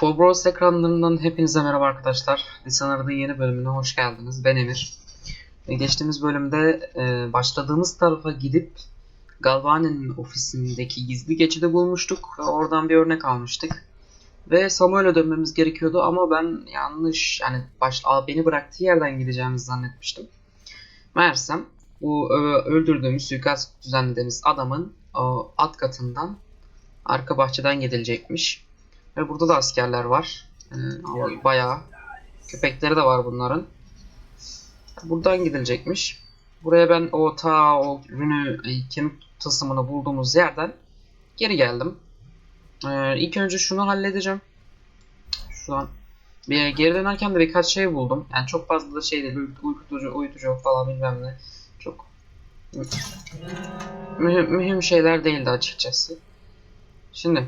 Full Bros ekranlarından hepinize merhaba arkadaşlar. Dishonored'ın yeni bölümüne hoş geldiniz. Ben Emir. Geçtiğimiz bölümde e, başladığımız tarafa gidip Galvani'nin ofisindeki gizli geçidi bulmuştuk ve oradan bir örnek almıştık. Ve Samuel'e dönmemiz gerekiyordu ama ben yanlış yani baş, beni bıraktığı yerden gideceğimizi zannetmiştim. Meğersem bu öldürdüğümüz suikast düzenlediğimiz adamın o alt katından arka bahçeden gidilecekmiş. Ve burada da askerler var. Ee, ama bayağı. Köpekleri de var bunların. Buradan gidilecekmiş. Buraya ben o ta o rünü e, kemik tılsımını bulduğumuz yerden geri geldim. Ee, ilk önce şunu halledeceğim. Şu an bir geri dönerken de birkaç şey buldum. Yani çok fazla da şey değil. uy- Uykutucu, uyutucu falan bilmem ne. Çok mühim, mühim şeyler değildi açıkçası. Şimdi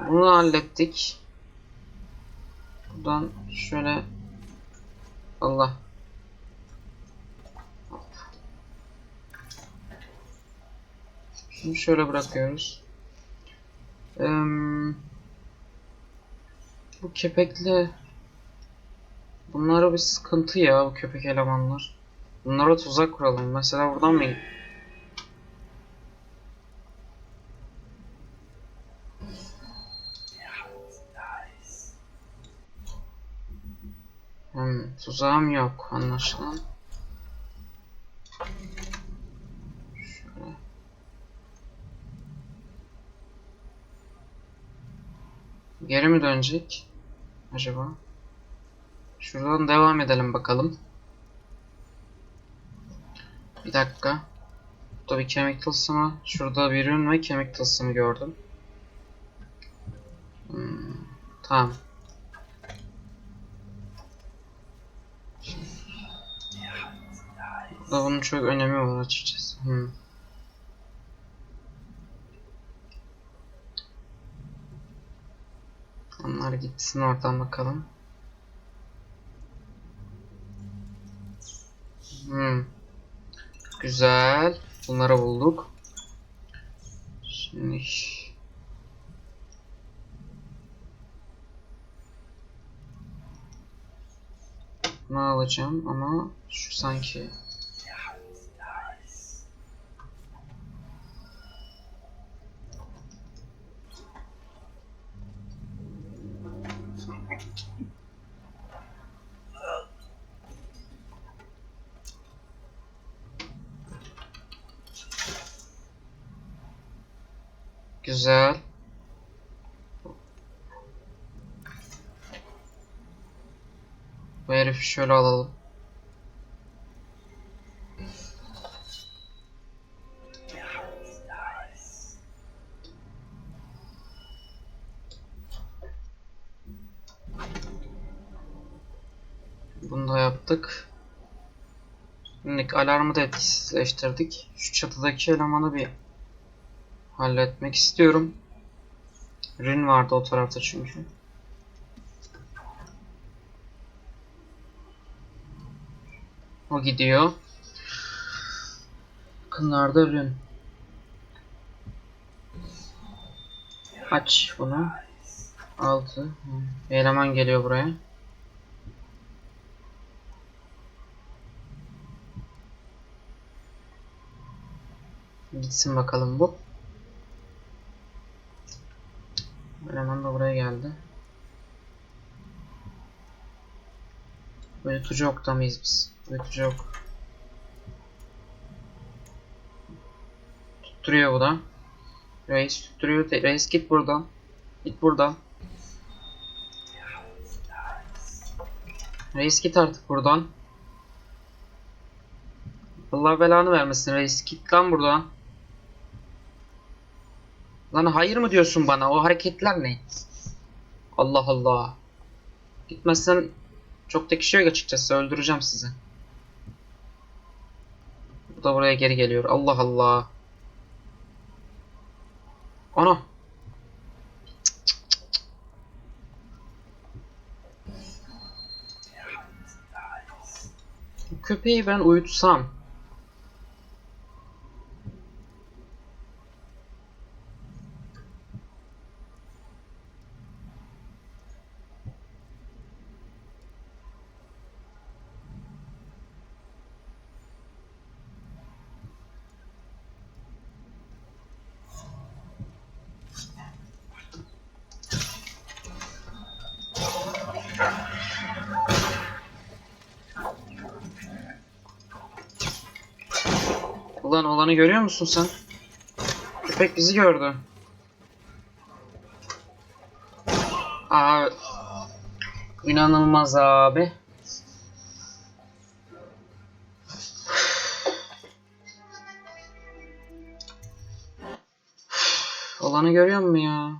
bunu hallettik. Buradan şöyle Allah. Şimdi şöyle bırakıyoruz. Eee, bu kepekli bunlara bir sıkıntı ya bu köpek elemanlar. Bunlara tuzak kuralım. Mesela buradan mı Hmm, tuzağım yok anlaşılan. Şöyle. Geri mi dönecek? Acaba? Şuradan devam edelim bakalım. Bir dakika. Burada bir kemik tılsımı. Şurada bir ürün ve kemik tılsımı gördüm. Hmm, tamam. Burada bunun çok önemi var açıkçası. Hmm. Onlar gitsin oradan bakalım. Hmm. Güzel. Bunları bulduk. Şimdi ne alacağım ama şu sanki Güzel. Bu herifi şöyle alalım. Bunu da yaptık. Şimdi alarmı da etkisizleştirdik. Şu çatıdaki elemanı bir halletmek istiyorum. Rin vardı o tarafta çünkü. O gidiyor. Yakınlarda Rin. Aç bunu. 6. Bir eleman geliyor buraya. Gitsin bakalım bu. Eleman da buraya geldi. Uyutucu okta mıyız biz? Uyutucu ok. Tutturuyor bu da. Reis tutturuyor. Reis git buradan. Git buradan. Reis git artık buradan. Allah belanı vermesin reis. Git lan buradan. Lan hayır mı diyorsun bana? O hareketler ne? Allah Allah. Gitmezsen çok da kişi yok açıkçası. Öldüreceğim sizi. Bu da buraya geri geliyor. Allah Allah. Ana. Köpeği ben uyutsam. Ulan olanı görüyor musun sen? Köpek bizi gördü. Aa, inanılmaz abi. Olanı görüyor musun ya?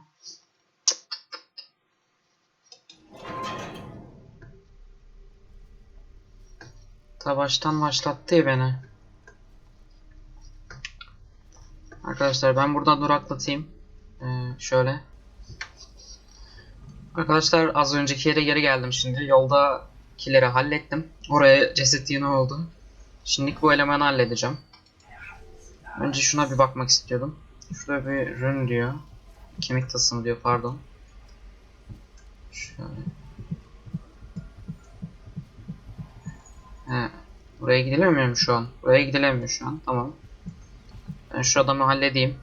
Ta baştan başlattı ya beni. Arkadaşlar ben buradan duraklatayım. Ee, şöyle. Arkadaşlar az önceki yere geri geldim şimdi. Yoldakileri hallettim. Oraya ceset yine oldu. Şimdi bu elemanı halledeceğim. Önce şuna bir bakmak istiyordum. Şurada bir rün diyor. Kemik tasımı diyor pardon. Şöyle. He. Buraya gidilemiyor mu şu an? Buraya gidilemiyor şu an. Tamam. Ben şu adamı halledeyim.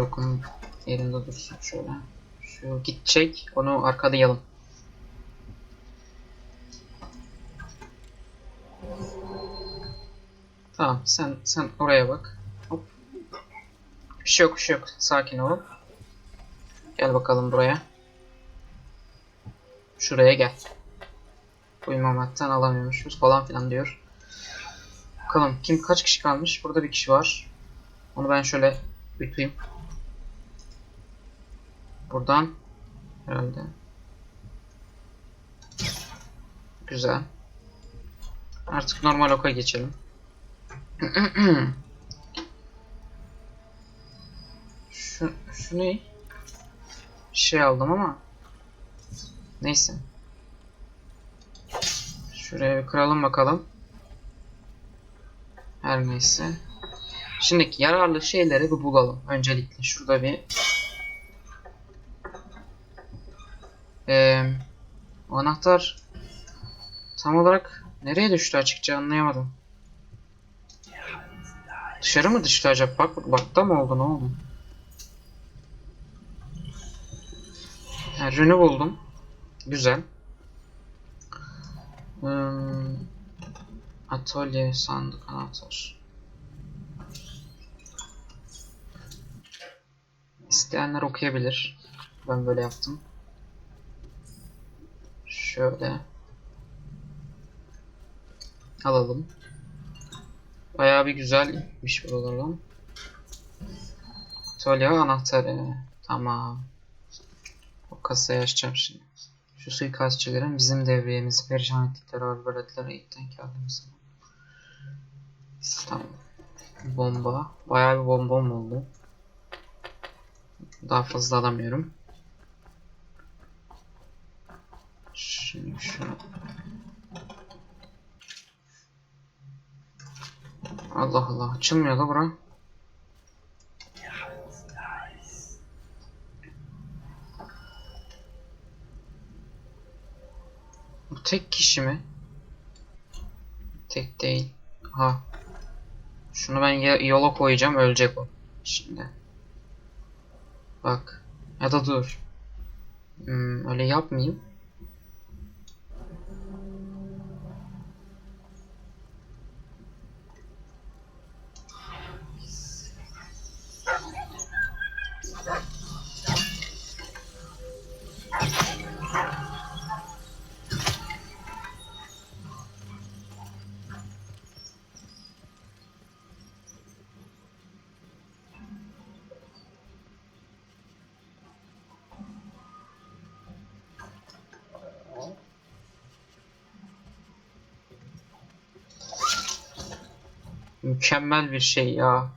Okum yerinde dursun şöyle. Şu gidecek. Onu arkalayalım. Tamam sen sen oraya bak. Hop. Bir şey yok bir şey yok. Sakin ol. Gel bakalım buraya. Şuraya gel. Uyumamaktan alamıyormuşuz falan filan diyor. Bakalım kim kaç kişi kalmış? Burada bir kişi var. Onu ben şöyle büyüteyim. Buradan herhalde. Güzel. Artık normal oka geçelim. şu, şu ne? Şey aldım ama. Neyse. Şuraya bir kıralım bakalım. Her neyse. Şimdi yararlı şeyleri bir bulalım. Öncelikle şurada bir ee, o anahtar tam olarak nereye düştü açıkça anlayamadım. Dışarı mı düştü acaba? Bak bakta mı oldu ne oldu? Ha, rünü buldum. Güzel. Hmm, atölye sandık anahtar. İsteyenler okuyabilir. Ben böyle yaptım. Şöyle. Alalım. Bayağı bir güzelmiş buralar Atölye anahtarı. Tamam. O kasayı açacağım şimdi. Şu suikastçilerin bizim devriyemizi perişan ettikleri arbaletlere ilk denk geldiğimiz zaman. Tamam. Bomba. Bayağı bir bombam oldu. Daha fazla alamıyorum. Şimdi şunu. Allah Allah. Açılmıyor da bura. Tek kişi mi? Tek değil. Ha. Şunu ben yola koyacağım ölecek o. Şimdi. Bak. Ya da dur. Hmm, öyle yapmayayım. Mükemmel bir şey ya.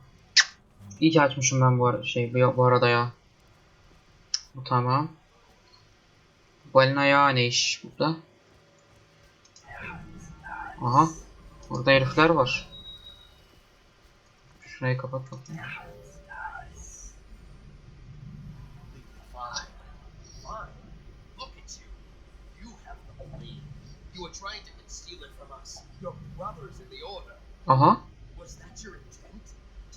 İyi ki açmışım ben bu ara şey bu, bu arada ya. Bu tamam. Balina ayağı ne iş burada? Aha. Burada herifler var. Şurayı kapat bakayım. You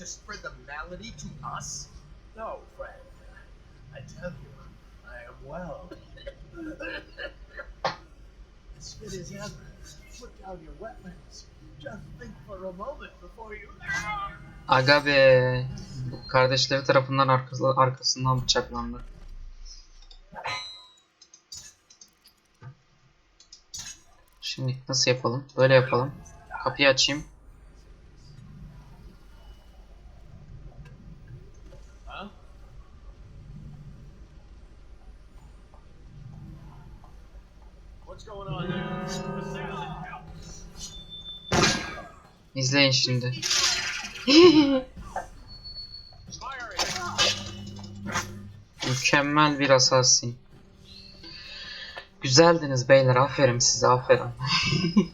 To spread the malady to us? No, friend. I tell you, I am well. spit as ever. Put down your weapons. Just think for a moment before you. Aga be. Kardeşleri tarafından arkası, arkasından bıçaklandı. Şimdi nasıl yapalım? Böyle yapalım. Kapıyı açayım. İzleyin şimdi. Mükemmel bir assassin. Güzeldiniz beyler. Aferin size. Aferin.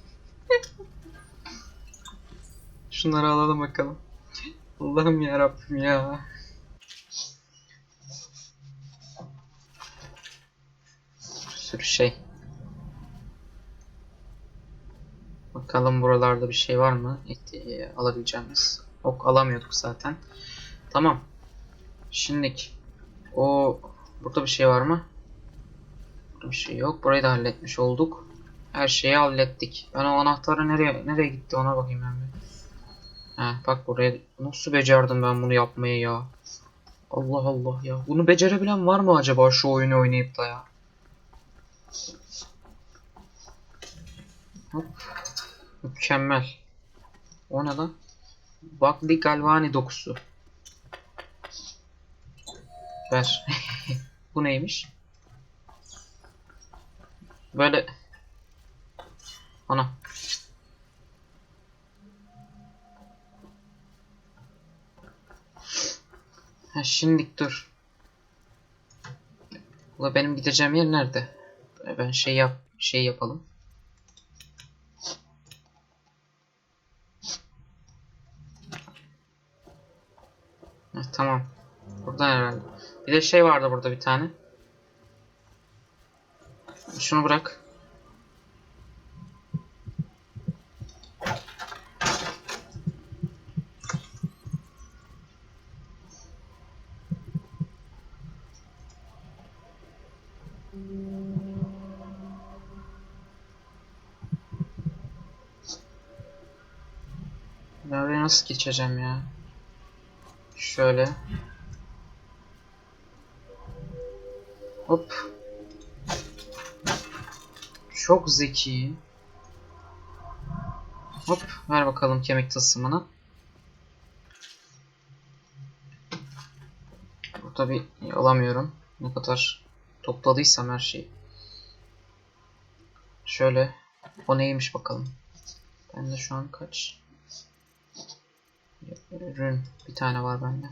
Şunları alalım bakalım. Allah'ım ya Rabbim ya. Bir sürü şey. Bakalım buralarda bir şey var mı? İhti- alabileceğimiz. Ok alamıyorduk zaten. Tamam. Şimdilik o burada bir şey var mı? Burada bir şey yok. Burayı da halletmiş olduk. Her şeyi hallettik. Ben o anahtarı nereye nereye gitti ona bakayım ben bir. Heh, bak buraya nasıl becerdim ben bunu yapmayı ya. Allah Allah ya. Bunu becerebilen var mı acaba şu oyunu oynayıp da ya? Hop. Mükemmel. O ne lan? Bakli Galvani dokusu. Ver. Bu neymiş? Böyle Ana. Ha şimdilik dur. Ula benim gideceğim yer nerede? E, Ben şey yap şey yapalım. Heh, tamam. Buradan herhalde. Bir de şey vardı burada bir tane. Şunu bırak. Ya nasıl geçeceğim ya? Şöyle. Hop. Çok zeki. Hop. Ver bakalım kemik tılsımını. Burada bir alamıyorum. Ne kadar topladıysam her şeyi. Şöyle. O neymiş bakalım. Bende şu an kaç? Ürün. Bir tane var bende.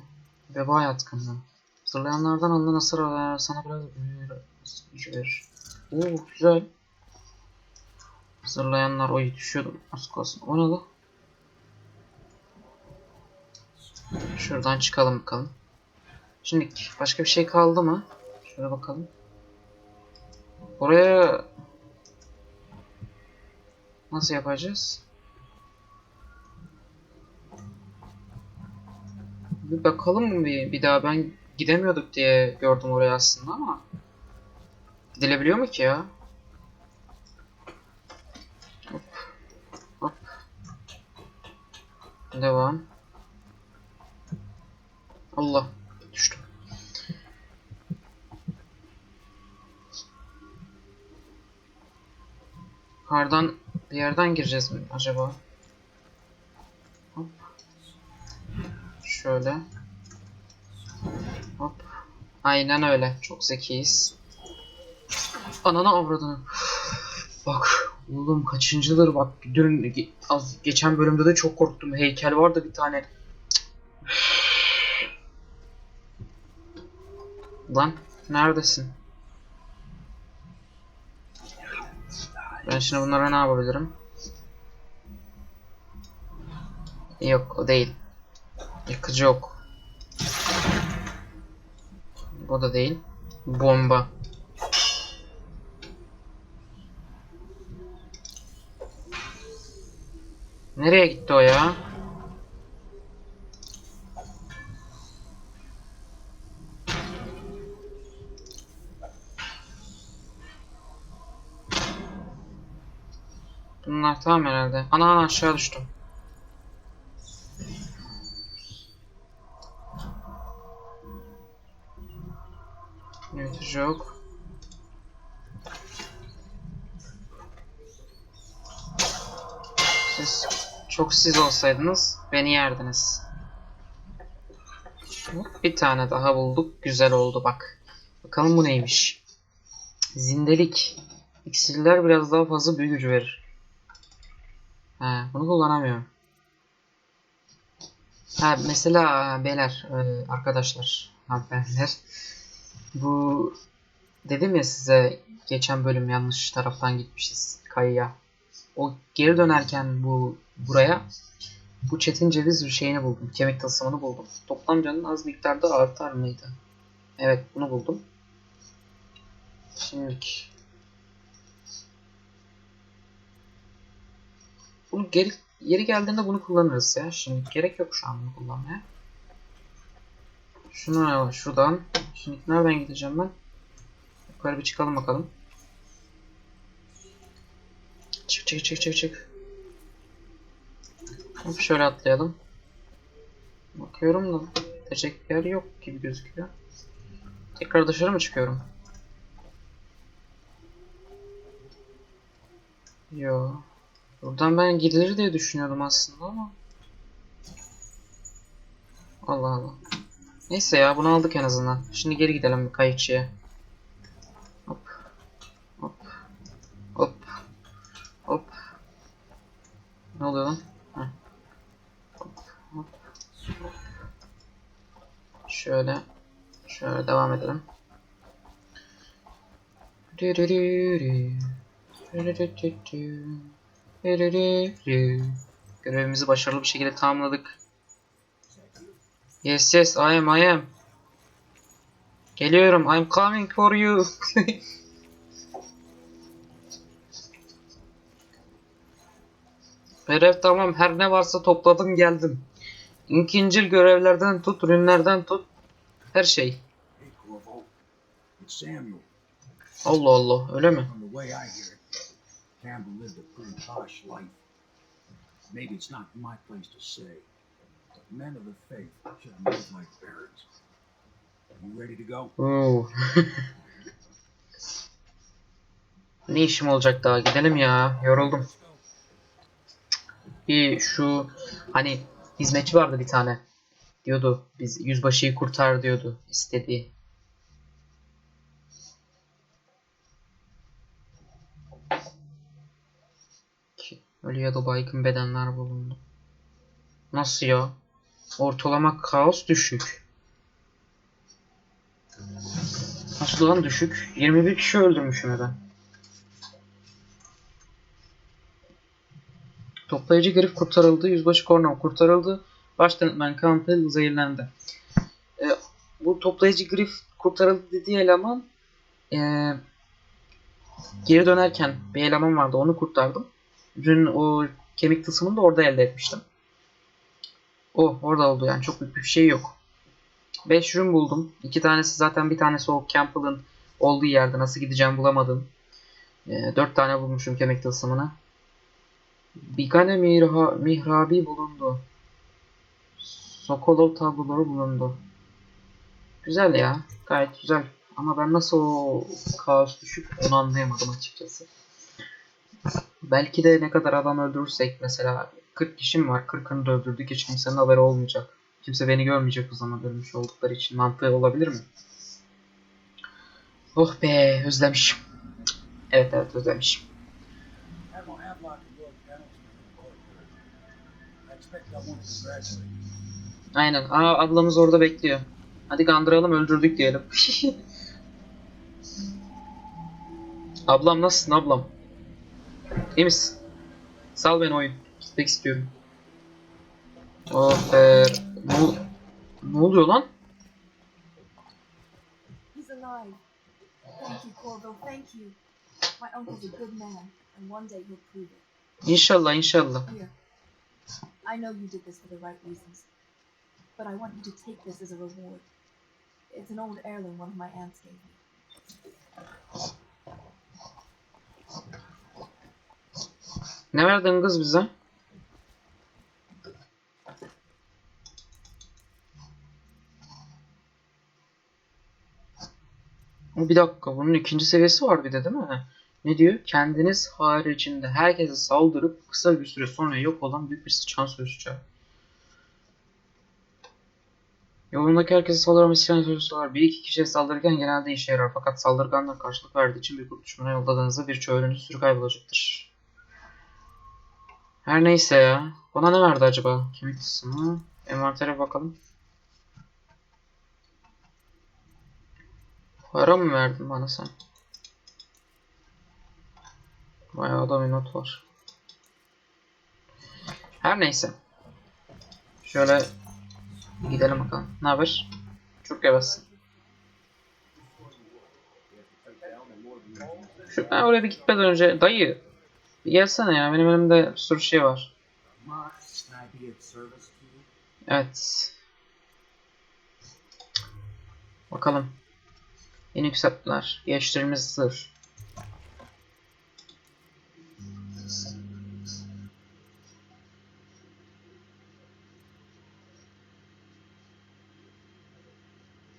Veba yatkınlığı. Zırlayanlardan alınan hasar. Sana biraz güç verir. Oo güzel. Zırlayanlar oy düşüyordum. Az kalsın. O ne? Şuradan çıkalım bakalım. Şimdi başka bir şey kaldı mı? Şöyle bakalım. Oraya nasıl yapacağız? Bir bakalım mı bir, bir daha ben gidemiyorduk diye gördüm oraya aslında ama gidilebiliyor mu ki ya? Hop. Hop. Devam. Allah düştüm. Kardan bir yerden gireceğiz mi acaba? Hop. Şöyle. Hop. Aynen öyle. Çok zekiyiz. Ananı avradını. Bak oğlum kaçıncıdır bak dün az geçen bölümde de çok korktum. Heykel vardı bir tane. Lan neredesin? Ben şimdi bunlara ne yapabilirim? Yok o değil. Yakıcı ok. Bu da değil. Bomba. Nereye gitti o ya? Bunlar tamam herhalde. Ana ana aşağı düştüm. Yok. Siz çok siz olsaydınız beni yerdiniz. Bir tane daha bulduk. Güzel oldu bak. Bakalım bu neymiş. Zindelik. İksirler biraz daha fazla büyü gücü verir. He, bunu kullanamıyorum. Ha, mesela beyler, e, arkadaşlar, hanımefendiler. Bu dedim ya size geçen bölüm yanlış taraftan gitmişiz kayıya. O geri dönerken bu buraya bu çetin ceviz şeyini buldum. Kemik tılsımını buldum. Toplam canın az miktarda artar mıydı? Evet bunu buldum. Şimdilik bunu geri yeri geldiğinde bunu kullanırız ya. Şimdi gerek yok şu an bunu kullanmaya. Şunu şuradan. Şimdi nereden gideceğim ben? Yukarı bir çıkalım bakalım. Çık çık çık çık çık. Hop şöyle atlayalım. Bakıyorum da bir yer yok gibi gözüküyor. Tekrar dışarı mı çıkıyorum? Yo. Buradan ben gidilir diye düşünüyordum aslında ama. Allah Allah. Neyse ya bunu aldık en azından. Şimdi geri gidelim kayıkçıya. Hop. Hop. Hop. Hop. Ne oluyor lan? Hop. Hop. Şöyle. Şöyle devam edelim. Görevimizi başarılı bir şekilde tamamladık. Yes yes I am I am. Geliyorum I'm coming for you. Görev tamam her ne varsa topladım geldim. İkincil görevlerden tut ürünlerden tut her şey. Allah Allah öyle mi? Maybe it's not my place to say, but men of the faith should moved like barons. You ready to go? Oo. ne işim olacak daha gidelim ya yoruldum. Bir şu hani hizmetçi vardı bir tane. Diyordu biz yüzbaşıyı kurtar diyordu istediği. Ölü ya da baygın bedenler bulundu. Nasıl ya? Ortalama kaos düşük. Nasıl lan düşük? 21 kişi öldürmüşüm ben. Toplayıcı grif kurtarıldı. Yüzbaşı Kornov kurtarıldı. Başdenetmen Campbell zehirlendi. E, bu toplayıcı grif kurtarıldı dediği eleman e, geri dönerken bir eleman vardı. Onu kurtardım. Dün o kemik tılsımını da orada elde etmiştim. O orada oldu yani. Çok büyük bir şey yok. 5 ürün buldum. İki tanesi zaten bir tanesi o Campbell'ın olduğu yerde. Nasıl gideceğim bulamadım. E, 4 tane bulmuşum kemik tılsımını. Bir tane mirha, mihrabi bulundu. Sokolov tabloları bulundu. Güzel ya. Gayet güzel. Ama ben nasıl o kaos düşüp onu anlayamadım açıkçası. Belki de ne kadar adam öldürürsek mesela 40 kişim var. 40'ını da öldürdük. Hiç kimsenin haberi olmayacak. Kimse beni görmeyecek o zaman ölmüş oldukları için. Mantığı olabilir mi? Oh be özlemişim. Evet evet özlemişim. Aynen. Aa ablamız orada bekliyor. Hadi kandıralım öldürdük diyelim. ablam nasılsın ablam? İyi misin? Sal beni oyun. Gitmek istiyorum. Oh be. Ne, ne oluyor lan? He's alive. Thank you, Corvo. Thank you. My uncle's a good man, and one day he'll prove it. İnşallah inşallah. I know you did this for the right reasons, but I want you to take this as a reward. It's an old heirloom one of my aunts gave me. Ne verdin kız bize? Bir dakika bunun ikinci seviyesi var bir de değil mi? Ne diyor? Kendiniz haricinde herkese saldırıp kısa bir süre sonra yok olan büyük bir sıçan sözcüğü. Yolundaki herkese saldıran bir sıçan sözcüğü var. Bir iki kişiye saldırırken genelde işe yarar. Fakat saldırganlar karşılık verdiği için bir grup düşmana yolladığınızda bir çöğrünüz sürü kaybolacaktır. Her neyse ya. Bana ne verdi acaba? Kemik kısmı. Envantere bakalım. Para mı verdin bana sen? Bayağı da bir not var. Her neyse. Şöyle gidelim bakalım. Ne haber? Çok yavaşsın. Şu, ben oraya bir gitmeden önce dayı bir gelsene ya benim elimde bir sürü şey var. Evet. Bakalım. Yeni yükselttiler. Geçtiğimiz sır.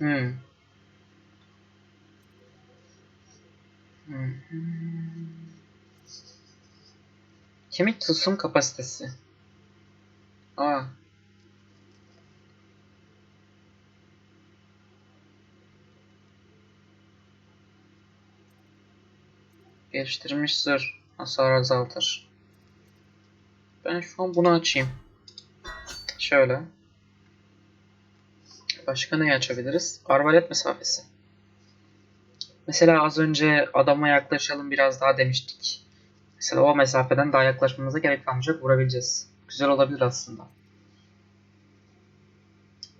Hmm. Hmm. Kemik tılsım kapasitesi. Aa. Geliştirilmiş sır. Hasar azaltır. Ben şu an bunu açayım. Şöyle. Başka neyi açabiliriz? Arbalet mesafesi. Mesela az önce adama yaklaşalım biraz daha demiştik. Mesela o mesafeden daha yaklaşmamıza gerek kalmayacak. Vurabileceğiz. Güzel olabilir aslında.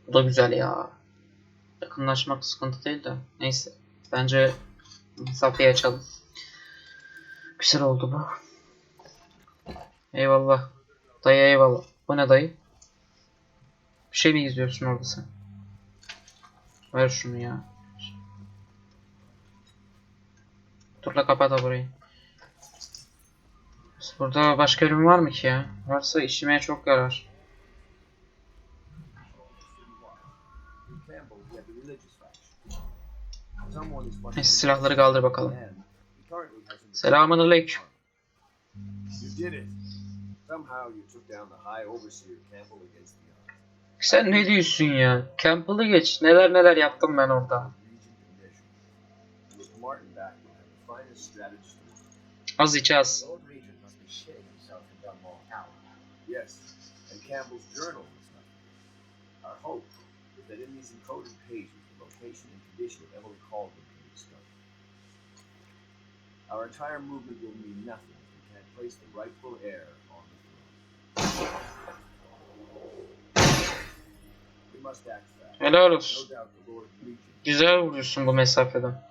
Bu da güzel ya. Yakınlaşmak sıkıntı değil de. Neyse. Bence mesafeyi açalım. Güzel oldu bu. Eyvallah. Dayı eyvallah. Bu ne dayı? Bir şey mi izliyorsun orada sen? Ver şunu ya. Dur la kapat burayı. Burada başka ürün var mı ki ya? Varsa işime çok yarar. Neyse silahları kaldır bakalım. Selamun aleyküm. You did it. Somehow you took down the High Overseer Campbell against the. Sen ne diyorsun ya? Campbell'ı geç. Neler neler yaptım ben orada. Az iç az. Our entire movement will mean nothing if we can't place the rightful heir on the throne. Helal olsun. Güzel vuruyorsun bu mesafeden.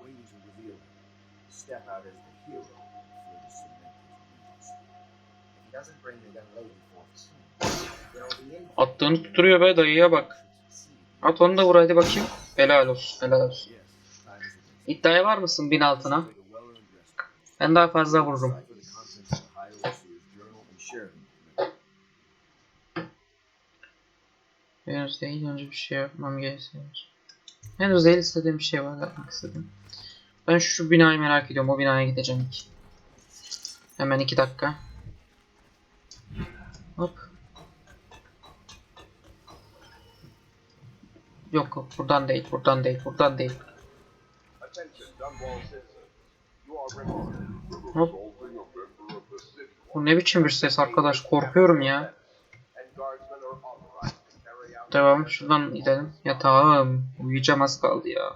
Attığını tutturuyor be dayıya bak. At onu da vur hadi bakayım. Helal olsun. Helal olsun. İddiaya var mısın bin altına? Ben daha fazla vururum. Henüz değil önce bir şey yapmam gerekiyor. Henüz değil istediğim bir şey var yapmak istedim. Ben şu binayı merak ediyorum. O binaya gideceğim ilk. Hemen iki dakika. Hop. Yok yok buradan değil buradan değil buradan değil. Hop. Bu ne biçim bir ses arkadaş korkuyorum ya. Devam şuradan gidelim. Yatağım. Uyuyacağım az kaldı ya.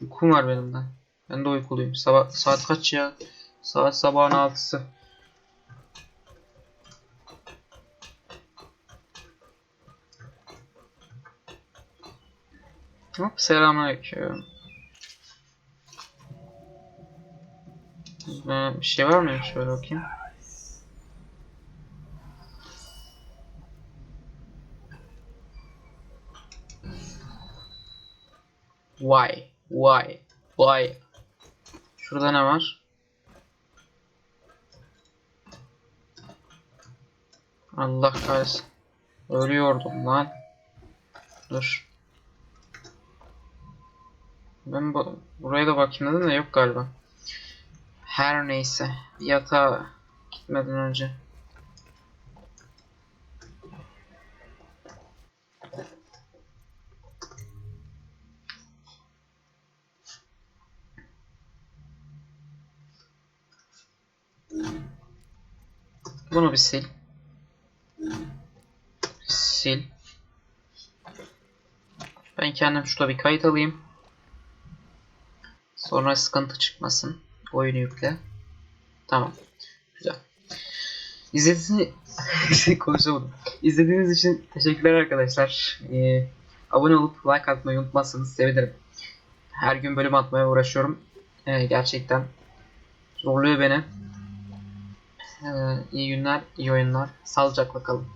Uykum var benim de. Ben de uykuluyum. Sabah, saat kaç ya? Saat sabahın altısı. Hop selamünaleyküm. Ee, bir şey var mı? Şöyle bakayım. Why? Why? Why? Şurada ne var? Allah kahretsin. Ölüyordum lan. Dur. Ben bu, buraya da bakayım dedim de yok galiba. Her neyse. Yatağa gitmeden önce. Bunu bir sil. Sil. Ben kendim şurada bir kayıt alayım. Sonra sıkıntı çıkmasın. Oyunu yükle. Tamam. Güzel. İzlediğiniz konuşamadım. İzlediğiniz için teşekkürler arkadaşlar. Ee, abone olup like atmayı unutmazsanız sevinirim. Her gün bölüm atmaya uğraşıyorum. Ee, gerçekten zorluyor beni. Ee, iyi günler, iyi oyunlar. Sağlıcakla kalın.